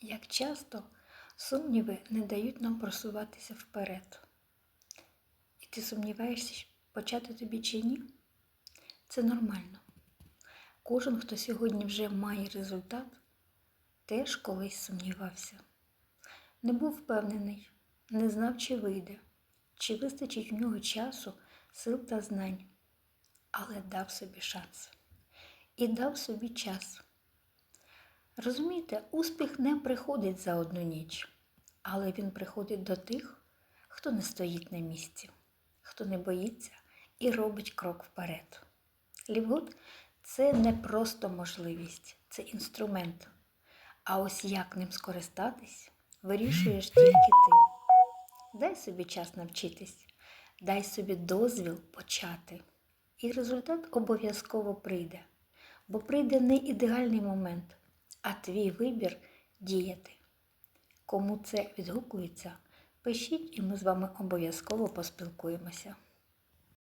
Як часто сумніви не дають нам просуватися вперед. І ти сумніваєшся, почати тобі чи ні? Це нормально. Кожен, хто сьогодні вже має результат, теж колись сумнівався. Не був впевнений, не знав, чи вийде, чи вистачить в нього часу, сил та знань, але дав собі шанс і дав собі час. Розумієте, успіх не приходить за одну ніч, але він приходить до тих, хто не стоїть на місці, хто не боїться і робить крок вперед. Лівгуд це не просто можливість, це інструмент. А ось як ним скористатись, вирішуєш тільки ти. Дай собі час навчитись, дай собі дозвіл почати. І результат обов'язково прийде, бо прийде не ідеальний момент, а твій вибір діяти. Кому це відгукується, пишіть і ми з вами обов'язково поспілкуємося.